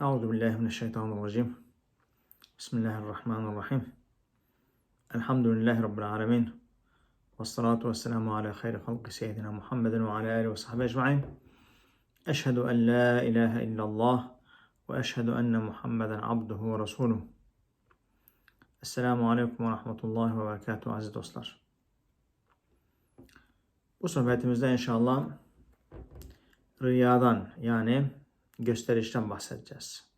أعوذ بالله من الشيطان الرجيم. بسم الله الرحمن الرحيم. الحمد لله رب العالمين والصلاة والسلام على خير خلق سيدنا محمد وعلى آله وصحبه أجمعين. أشهد أن لا إله إلا الله وأشهد أن محمدا عبده ورسوله. السلام عليكم ورحمة الله وبركاته aziz dostlar. Bu sohbetimizde inşallah rüyadan yani gösterişten bahsedeceğiz.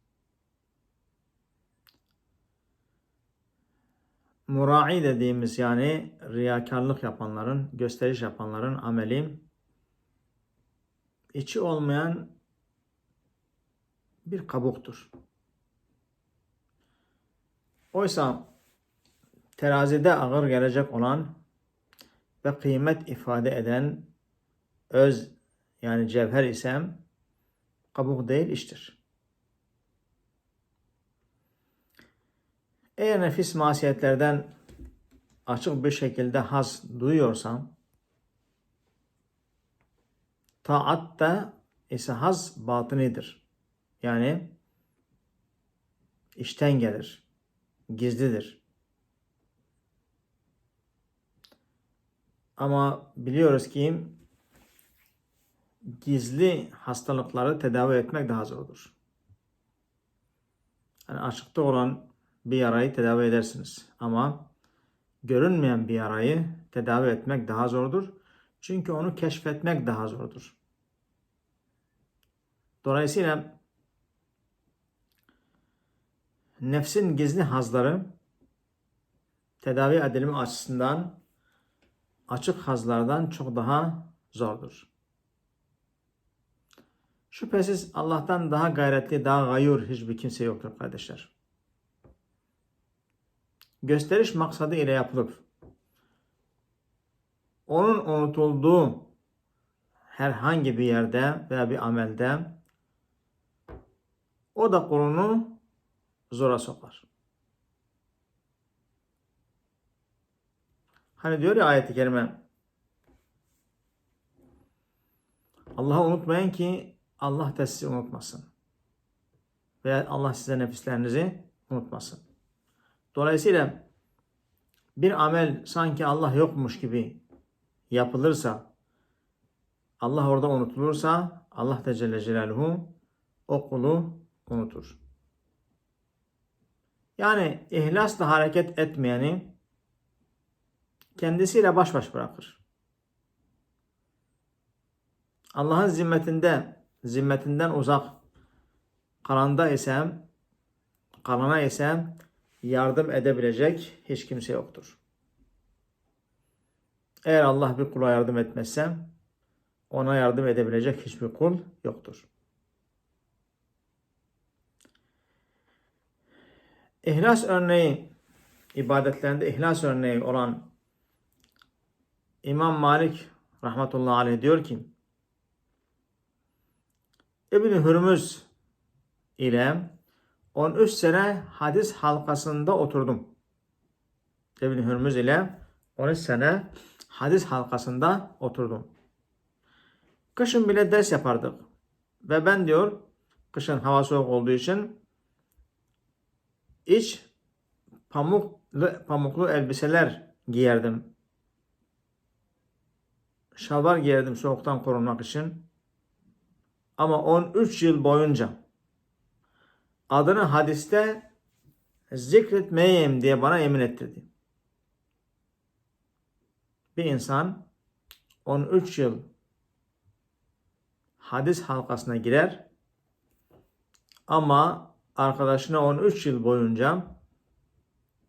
Murai dediğimiz yani riyakarlık yapanların, gösteriş yapanların ameli içi olmayan bir kabuktur. Oysa terazide ağır gelecek olan ve kıymet ifade eden öz yani cevher ise kabuk değil iştir. Eğer nefis masiyetlerden açık bir şekilde haz duyuyorsam taat da ise haz batınidir. Yani işten gelir, gizlidir. Ama biliyoruz ki gizli hastalıkları tedavi etmek daha zordur. Yani açıkta olan bir yarayı tedavi edersiniz. Ama görünmeyen bir yarayı tedavi etmek daha zordur. Çünkü onu keşfetmek daha zordur. Dolayısıyla nefsin gizli hazları tedavi edilme açısından açık hazlardan çok daha zordur. Şüphesiz Allah'tan daha gayretli, daha gayur hiçbir kimse yoktur kardeşler. Gösteriş maksadı ile yapılıp onun unutulduğu herhangi bir yerde veya bir amelde o da kulunu zora sokar. Hani diyor ya ayet-i kerime Allah'ı unutmayın ki Allah da sizi unutmasın. Veya Allah size nefislerinizi unutmasın. Dolayısıyla bir amel sanki Allah yokmuş gibi yapılırsa, Allah orada unutulursa Allah da Celle Celaluhu o kulu unutur. Yani ihlasla hareket etmeyeni kendisiyle baş baş bırakır. Allah'ın zimmetinde zimmetinden uzak kalanda ise kalana ise yardım edebilecek hiç kimse yoktur. Eğer Allah bir kula yardım etmezse ona yardım edebilecek hiçbir kul yoktur. İhlas örneği ibadetlerinde ihlas örneği olan İmam Malik rahmetullahi aleyh diyor ki İbn Hürmüz ile 13 sene hadis halkasında oturdum. İbn Hürmüz ile 13 sene hadis halkasında oturdum. Kışın bile ders yapardık. Ve ben diyor, kışın hava soğuk olduğu için iç pamuklu, pamuklu elbiseler giyerdim. Şalvar giyerdim soğuktan korunmak için. Ama 13 yıl boyunca adını hadiste zikretmeyeyim diye bana yemin ettirdi. Bir insan 13 yıl hadis halkasına girer ama arkadaşına 13 yıl boyunca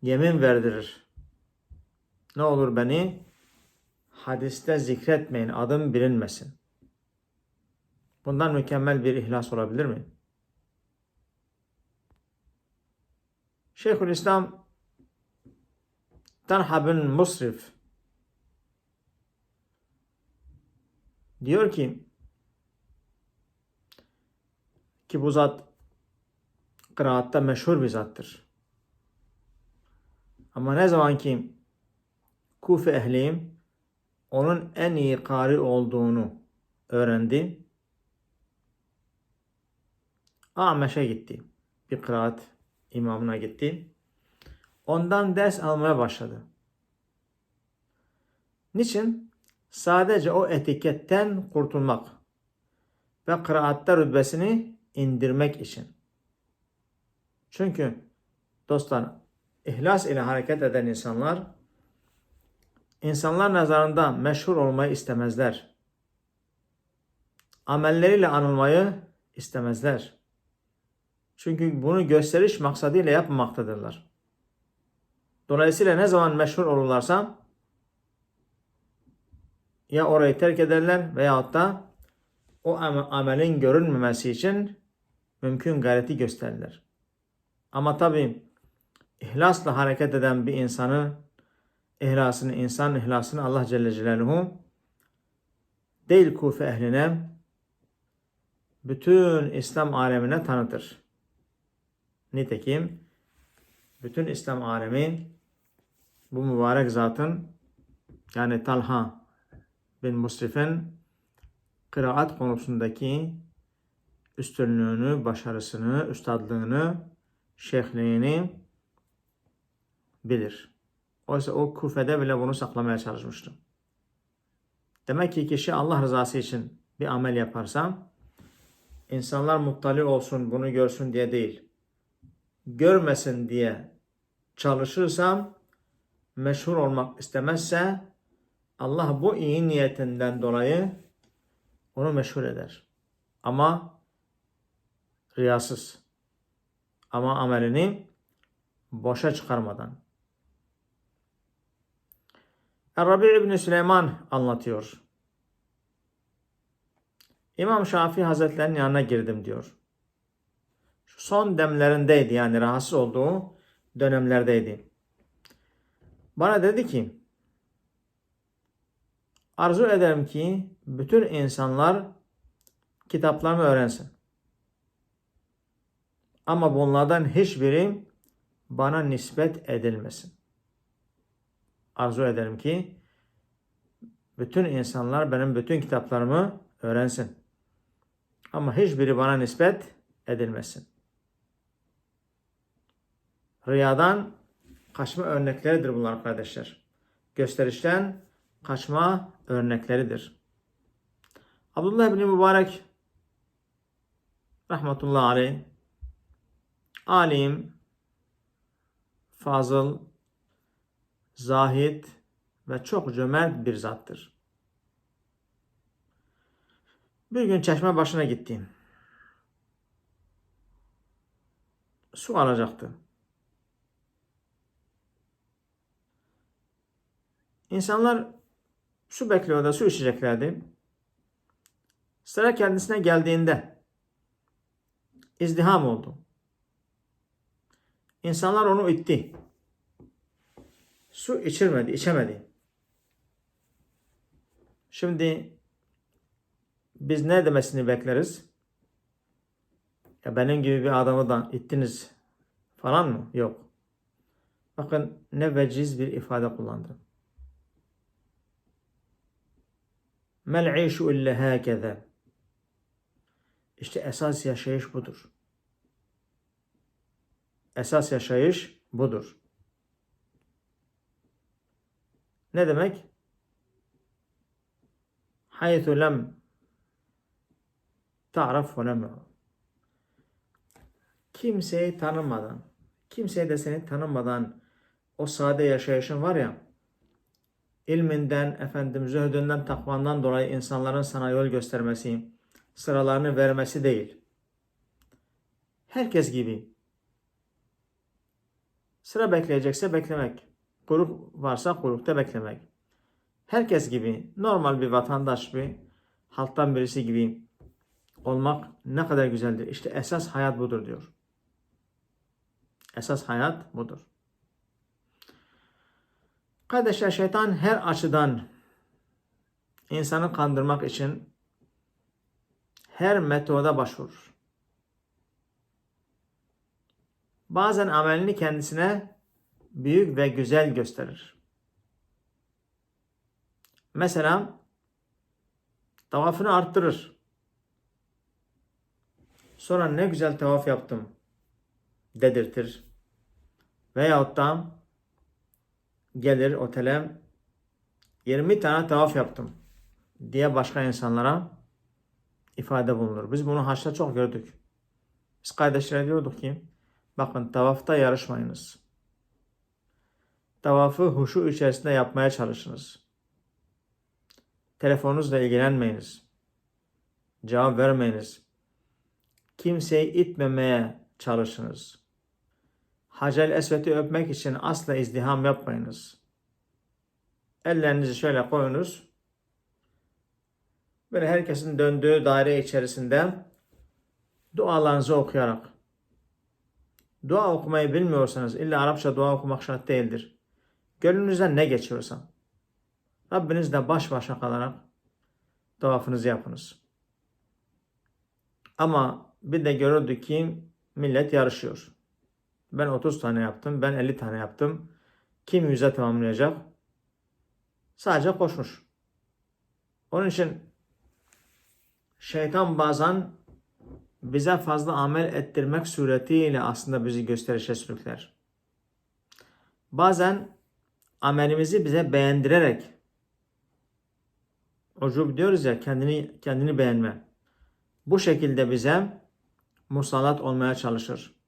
yemin verdirir. Ne olur beni hadiste zikretmeyin, adım bilinmesin. Bundan mükemmel bir ihlas olabilir mi? Şeyhülislam Talha bin Musrif diyor ki ki bu zat kıraatta meşhur bir zattır. Ama ne zaman ki Kufe ehliyim onun en iyi kari olduğunu öğrendi. Ameş'e gitti. Bir kıraat imamına gitti. Ondan ders almaya başladı. Niçin? Sadece o etiketten kurtulmak ve kıraatta rütbesini indirmek için. Çünkü dostlar ihlas ile hareket eden insanlar insanlar nazarında meşhur olmayı istemezler. Amelleriyle anılmayı istemezler. Çünkü bunu gösteriş maksadıyla yapmamaktadırlar. Dolayısıyla ne zaman meşhur olurlarsa ya orayı terk ederler veyahut da o amelin görünmemesi için mümkün gayreti gösterirler. Ama tabi ihlasla hareket eden bir insanı ihlasını, insan ihlasını Allah Celle Celaluhu değil Kufe ehline bütün İslam alemine tanıtır. Nitekim bütün İslam alemi bu mübarek zatın yani Talha bin Musrif'in kıraat konusundaki üstünlüğünü, başarısını, üstadlığını, şeyhliğini bilir. Oysa o Kufe'de bile bunu saklamaya çalışmıştı. Demek ki kişi Allah rızası için bir amel yaparsa insanlar muttali olsun, bunu görsün diye değil. Görmesin diye çalışırsam meşhur olmak istemezse Allah bu iyi niyetinden dolayı onu meşhur eder. Ama riyasız. Ama amelini boşa çıkarmadan. Rabi İbni Süleyman anlatıyor. İmam Şafii Hazretlerinin yanına girdim diyor. Şu son demlerindeydi yani rahatsız olduğu dönemlerdeydi. Bana dedi ki arzu ederim ki bütün insanlar kitaplarımı öğrensin. Ama bunlardan hiçbiri bana nispet edilmesin. Arzu ederim ki bütün insanlar benim bütün kitaplarımı öğrensin. Ama hiçbiri bana nispet edilmesin. Riyadan kaçma örnekleridir bunlar kardeşler. Gösterişten kaçma örnekleridir. Abdullah bin Mübarek rahmetullahi aleyh alim, fazıl, zahid ve çok cömert bir zattır. Bir gün çeşme başına gittim. Su alacaktı. İnsanlar su bekliyordu, su içeceklerdi. Sıra kendisine geldiğinde izdiham oldu. İnsanlar onu itti. Su içirmedi, içemedi. Şimdi biz ne demesini bekleriz? Ya benim gibi bir adamı da ittiniz falan mı? Yok. Bakın ne veciz bir ifade kullandı. Mel işu illa hakeza. İşte esas yaşayış budur. Esas yaşayış budur. Ne demek? Haythu lem ta'raf ve lem Kimseyi tanımadan, kimseyi de seni tanımadan o sade yaşayışın var ya, ilminden, efendim zühdünden, takvandan dolayı insanların sana yol göstermesi, sıralarını vermesi değil. Herkes gibi. Sıra bekleyecekse beklemek. Kuyruk varsa kuyrukta beklemek. Herkes gibi normal bir vatandaş bir halktan birisi gibi olmak ne kadar güzeldir. İşte esas hayat budur diyor. Esas hayat budur. Kardeşler şeytan her açıdan insanı kandırmak için her metoda başvurur. Bazen amelini kendisine büyük ve güzel gösterir. Mesela tavafını arttırır. Sonra ne güzel tavaf yaptım dedirtir. Veyahut da gelir otele 20 tane tavaf yaptım diye başka insanlara ifade bulunur. Biz bunu haçta çok gördük. Biz kardeşlere diyorduk ki bakın tavafta yarışmayınız. Tavafı huşu içerisinde yapmaya çalışınız. Telefonunuzla ilgilenmeyiniz. Cevap vermeyiniz. Kimseyi itmemeye çalışınız. Hacer Esved'i öpmek için asla izdiham yapmayınız. Ellerinizi şöyle koyunuz. Böyle herkesin döndüğü daire içerisinde dualarınızı okuyarak. Dua okumayı bilmiyorsanız illa Arapça dua okumak şart değildir. Gönlünüzden ne geçiyorsa Rabbinizle baş başa kalarak tavafınızı yapınız. Ama bir de görüldü ki millet yarışıyor. Ben 30 tane yaptım, ben 50 tane yaptım. Kim yüze tamamlayacak? Sadece koşmuş. Onun için şeytan bazen bize fazla amel ettirmek suretiyle aslında bizi gösterişe sürükler. Bazen amelimizi bize beğendirerek ucub diyoruz ya kendini kendini beğenme. Bu şekilde bize musallat olmaya çalışır.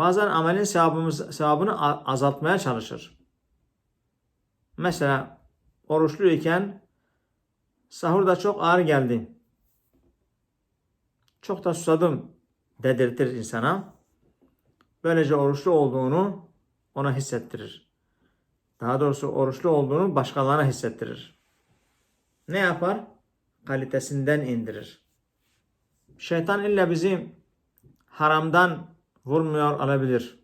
Bazen amelin sevabımız, sevabını azaltmaya çalışır. Mesela oruçluyken sahurda çok ağır geldi. Çok da susadım dedirtir insana. Böylece oruçlu olduğunu ona hissettirir. Daha doğrusu oruçlu olduğunu başkalarına hissettirir. Ne yapar? Kalitesinden indirir. Şeytan illa bizi haramdan vurmuyor olabilir.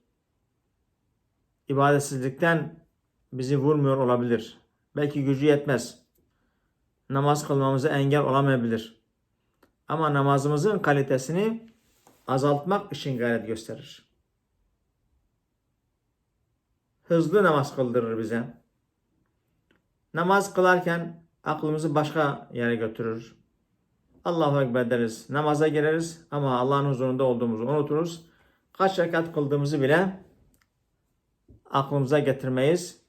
İbadetsizlikten bizi vurmuyor olabilir. Belki gücü yetmez. Namaz kılmamıza engel olamayabilir. Ama namazımızın kalitesini azaltmak için gayret gösterir. Hızlı namaz kıldırır bize. Namaz kılarken aklımızı başka yere götürür. Allahu Ekber deriz. Namaza gireriz ama Allah'ın huzurunda olduğumuzu unuturuz. Kaç rekat kıldığımızı bile aklımıza getirmeyiz.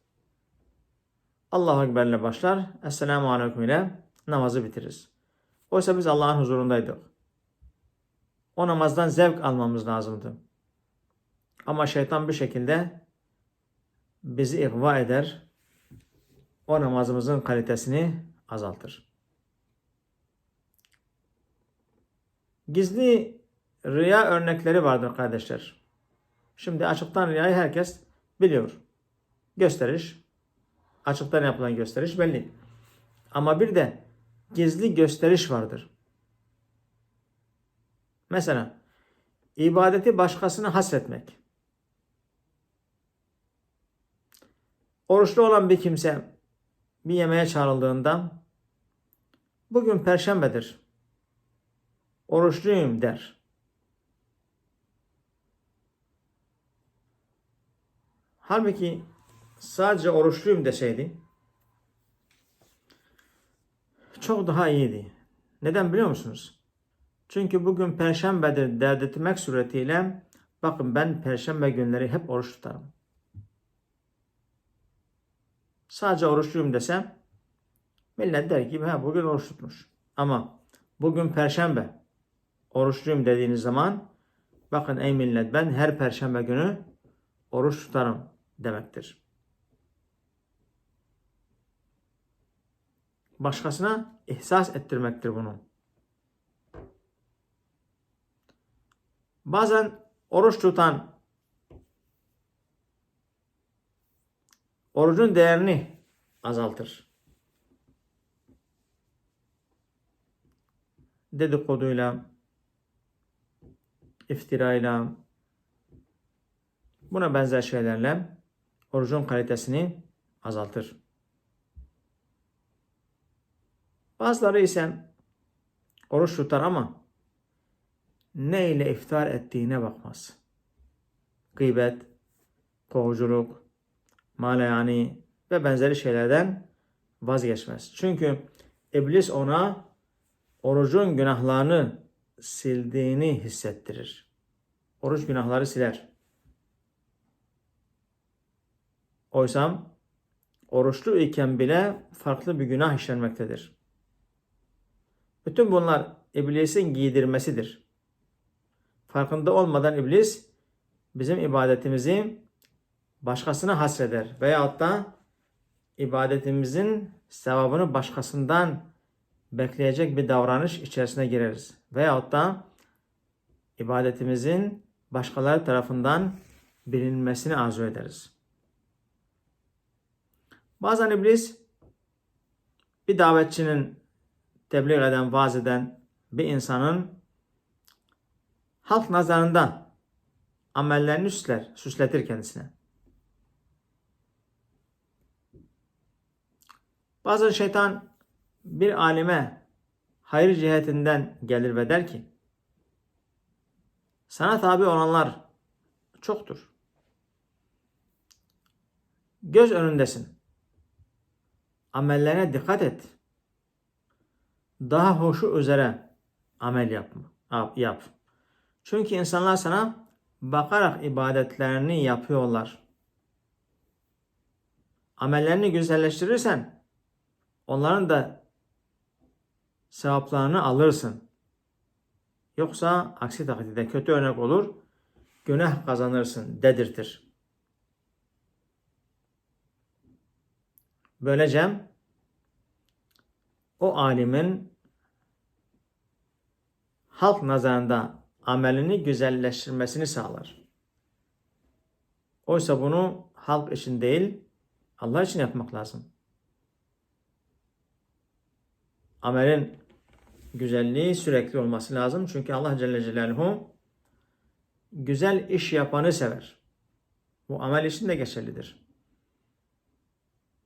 Allahu Ekber ile başlar. Esselamu Aleyküm ile namazı bitiririz. Oysa biz Allah'ın huzurundaydık. O namazdan zevk almamız lazımdı. Ama şeytan bir şekilde bizi ihva eder. O namazımızın kalitesini azaltır. Gizli rüya örnekleri vardır kardeşler. Şimdi açıktan rüyayı herkes biliyor. Gösteriş, açıktan yapılan gösteriş belli. Ama bir de gizli gösteriş vardır. Mesela ibadeti başkasına hasretmek. Oruçlu olan bir kimse bir yemeğe çağrıldığında bugün perşembedir. Oruçluyum der. Halbuki sadece oruçluyum deseydi çok daha iyiydi. Neden biliyor musunuz? Çünkü bugün perşembedir dert etmek suretiyle bakın ben perşembe günleri hep oruç tutarım. Sadece oruçluyum desem millet der ki ha bugün oruç tutmuş. Ama bugün perşembe oruçluyum dediğiniz zaman bakın ey millet ben her perşembe günü oruç tutarım demektir. Başkasına ihsas ettirmektir bunu. Bazen oruç tutan orucun değerini azaltır. Dedikoduyla, iftirayla, buna benzer şeylerle orucun kalitesini azaltır. Bazıları ise oruç tutar ama ne ile iftar ettiğine bakmaz. Gıybet, kovuculuk, yani ve benzeri şeylerden vazgeçmez. Çünkü iblis ona orucun günahlarını sildiğini hissettirir. Oruç günahları siler. Oysa oruçlu iken bile farklı bir günah işlenmektedir. Bütün bunlar iblisin giydirmesidir. Farkında olmadan iblis bizim ibadetimizi başkasına hasreder veyahut da ibadetimizin sevabını başkasından bekleyecek bir davranış içerisine gireriz. Veyahut da ibadetimizin başkaları tarafından bilinmesini arzu ederiz. Bazen iblis bir davetçinin tebliğ eden, vaaz eden bir insanın halk nazarında amellerini süsler, süsletir kendisine. Bazen şeytan bir alime hayır cihetinden gelir ve der ki sana tabi olanlar çoktur. Göz önündesin. Amellerine dikkat et. Daha hoşu üzere amel yapma, yap. Çünkü insanlar sana bakarak ibadetlerini yapıyorlar. Amellerini güzelleştirirsen onların da sevaplarını alırsın. Yoksa aksi takdirde kötü örnek olur, günah kazanırsın dedirtir. Böylece o alimin halk nazarında amelini güzelleştirmesini sağlar. Oysa bunu halk için değil, Allah için yapmak lazım. Amelin güzelliği sürekli olması lazım. Çünkü Allah Celle Celaluhu güzel iş yapanı sever. Bu amel için de geçerlidir.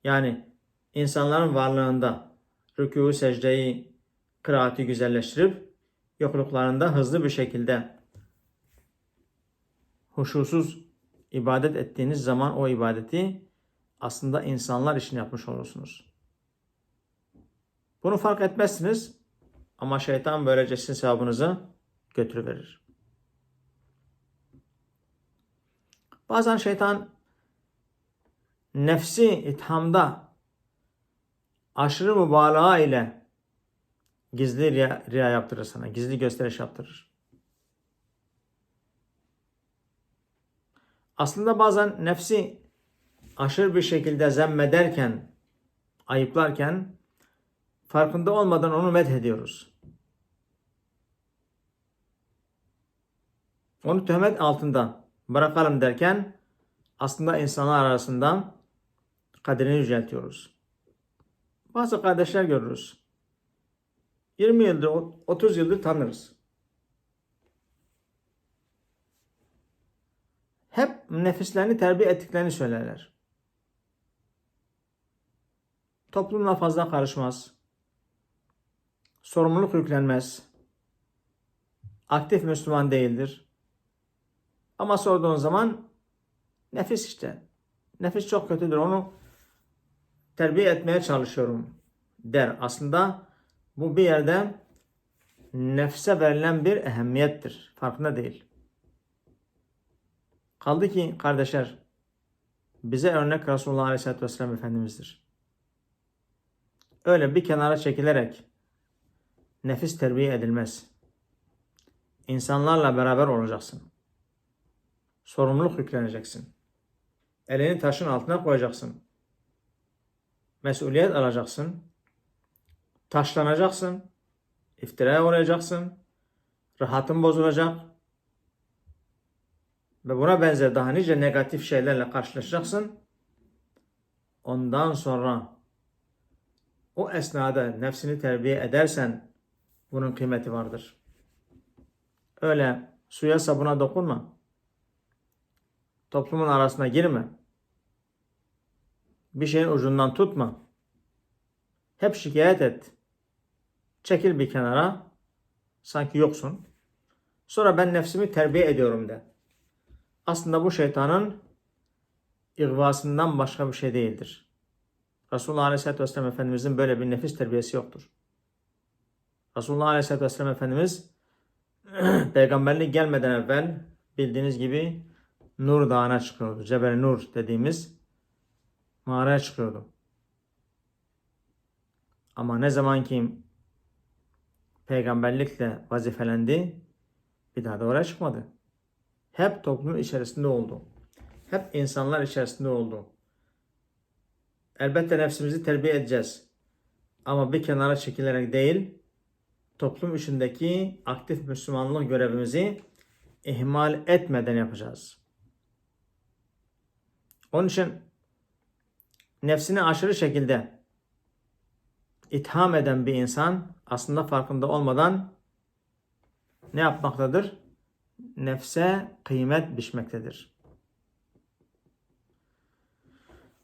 Yani insanların varlığında rükû, secdeyi, kıraati güzelleştirip yokluklarında hızlı bir şekilde huşusuz ibadet ettiğiniz zaman o ibadeti aslında insanlar için yapmış olursunuz. Bunu fark etmezsiniz ama şeytan böylece sizin sevabınızı götürüverir. Bazen şeytan nefsi ithamda aşırı mübalağa ile gizli riya, riya yaptırır sana. Gizli gösteriş yaptırır. Aslında bazen nefsi aşırı bir şekilde zemmederken, ayıplarken farkında olmadan onu ediyoruz. Onu töhmet altında bırakalım derken aslında insanlar arasında kaderini yüceltiyoruz. Bazı kardeşler görürüz. 20 yıldır, 30 yıldır tanırız. Hep nefislerini terbiye ettiklerini söylerler. Toplumla fazla karışmaz. Sorumluluk yüklenmez. Aktif Müslüman değildir. Ama sorduğun zaman nefis işte. Nefis çok kötüdür. Onu terbiye etmeye çalışıyorum der. Aslında bu bir yerde nefse verilen bir ehemmiyettir. Farkında değil. Kaldı ki kardeşler bize örnek Resulullah Aleyhisselatü Vesselam Efendimiz'dir. Öyle bir kenara çekilerek nefis terbiye edilmez. İnsanlarla beraber olacaksın. Sorumluluk yükleneceksin. Elini taşın altına koyacaksın. Mesuliyet alacaksın taşlanacaksın, iftiraya uğrayacaksın, rahatın bozulacak ve buna benzer daha nice negatif şeylerle karşılaşacaksın. Ondan sonra o esnada nefsini terbiye edersen bunun kıymeti vardır. Öyle suya sabuna dokunma. Toplumun arasına girme. Bir şeyin ucundan tutma. Hep şikayet et. Çekil bir kenara. Sanki yoksun. Sonra ben nefsimi terbiye ediyorum de. Aslında bu şeytanın ihvasından başka bir şey değildir. Resulullah Aleyhisselatü Vesselam Efendimizin böyle bir nefis terbiyesi yoktur. Resulullah Aleyhisselatü Vesselam Efendimiz peygamberlik gelmeden evvel bildiğiniz gibi Nur Dağı'na çıkıyordu. Cebel Nur dediğimiz mağaraya çıkıyordu. Ama ne zaman ki peygamberlikle vazifelendi bir daha da oraya çıkmadı. Hep toplumun içerisinde oldu. Hep insanlar içerisinde oldu. Elbette nefsimizi terbiye edeceğiz. Ama bir kenara çekilerek değil, toplum içindeki aktif Müslümanlık görevimizi ihmal etmeden yapacağız. Onun için nefsini aşırı şekilde itham eden bir insan aslında farkında olmadan ne yapmaktadır? Nefse kıymet biçmektedir.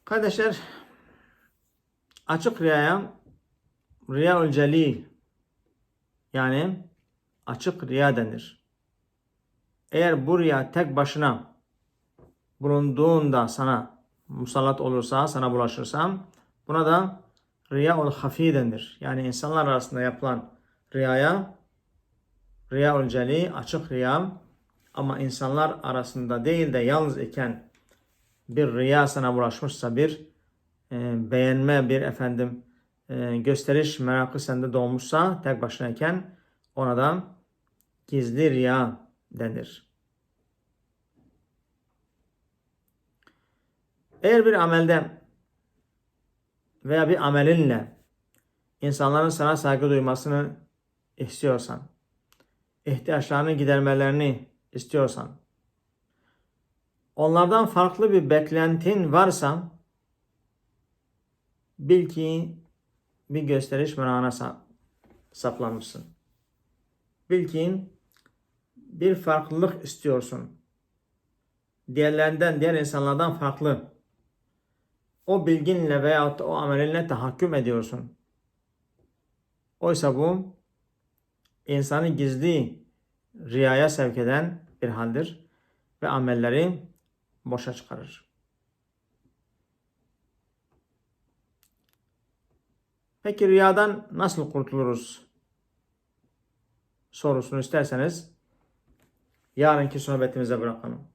Kardeşler açık riyaya riyaül celil yani açık riya denir. Eğer bu riya tek başına bulunduğunda sana musallat olursa, sana bulaşırsa buna da riyaul hafi denir. Yani insanlar arasında yapılan riyaya riyaul celi, açık riya ama insanlar arasında değil de yalnız iken bir riya sana bulaşmışsa bir e, beğenme, bir efendim e, gösteriş merakı sende doğmuşsa tek başınayken ona da gizli riya denir. Eğer bir amelde veya bir amelinle insanların sana saygı duymasını istiyorsan, ihtiyaçlarını gidermelerini istiyorsan, onlardan farklı bir beklentin varsa, bil ki bir gösteriş merakına saplanmışsın. Bil ki bir farklılık istiyorsun. Diğerlerinden, diğer insanlardan farklı. O bilginle veya o amelinle tahakküm ediyorsun. Oysa bu insanı gizli riyaya sevk eden bir haldir ve amelleri boşa çıkarır. Peki riyadan nasıl kurtuluruz? Sorusunu isterseniz yarınki sohbetimize bırakalım.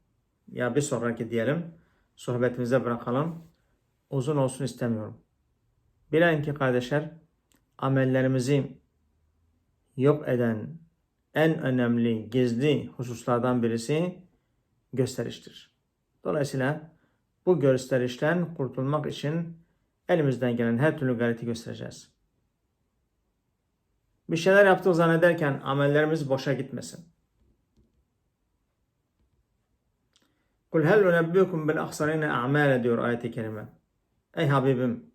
Ya bir sonraki diyelim sohbetimize bırakalım. Uzun olsun istemiyorum. Bilelim ki kardeşler amellerimizi yok eden en önemli gizli hususlardan birisi gösteriştir. Dolayısıyla bu gösterişten kurtulmak için elimizden gelen her türlü gayreti göstereceğiz. Bir şeyler yaptık zannederken amellerimiz boşa gitmesin. Kul hel unebbiukum bil ahsarine a'male diyor ayet-i kerime. Ey Habibim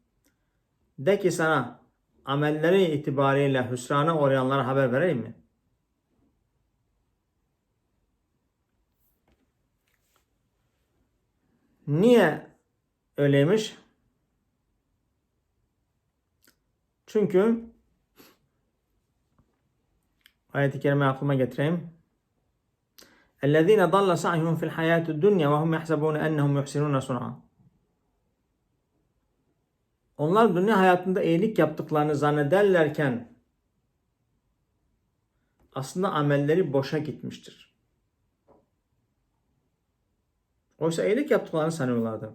de ki sana amelleri itibariyle hüsrana uğrayanlara haber vereyim mi? Niye öyleymiş? Çünkü ayet-i kerime aklıma getireyim. اَلَّذ۪ينَ ضَلَّ سَعْيُهُمْ فِي الْحَيَاةِ الدُّنْيَا وَهُمْ يَحْسَبُونَ اَنَّهُمْ يُحْسِنُونَ صُنْعًا onlar dünya hayatında iyilik yaptıklarını zannederlerken aslında amelleri boşa gitmiştir. Oysa iyilik yaptıklarını sanıyorlardı.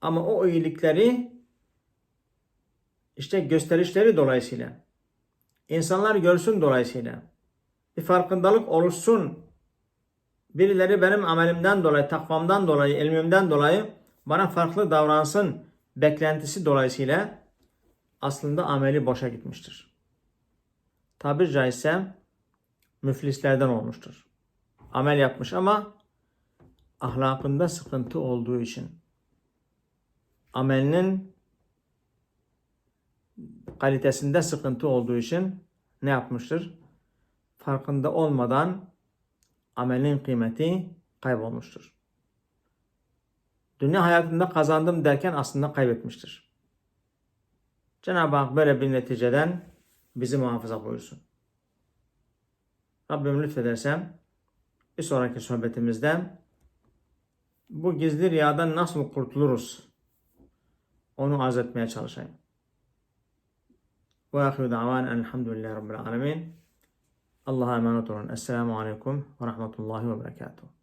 Ama o iyilikleri işte gösterişleri dolayısıyla insanlar görsün dolayısıyla bir farkındalık oluşsun. Birileri benim amelimden dolayı, takvamdan dolayı, ilmimden dolayı bana farklı davransın beklentisi dolayısıyla aslında ameli boşa gitmiştir. Tabir caizse müflislerden olmuştur. Amel yapmış ama ahlakında sıkıntı olduğu için amelinin kalitesinde sıkıntı olduğu için ne yapmıştır? Farkında olmadan amelin kıymeti kaybolmuştur. Dünya hayatında kazandım derken aslında kaybetmiştir. Cenab-ı Hak böyle bir neticeden bizi muhafaza buyursun. Rabbim lütfedersem bir sonraki sohbetimizde bu gizli riyadan nasıl kurtuluruz onu arz etmeye çalışayım. Ve ahiru da'van elhamdülillahi rabbil alemin. Allah'a emanet olun. Esselamu aleyküm ve rahmetullahi ve berekatuhu.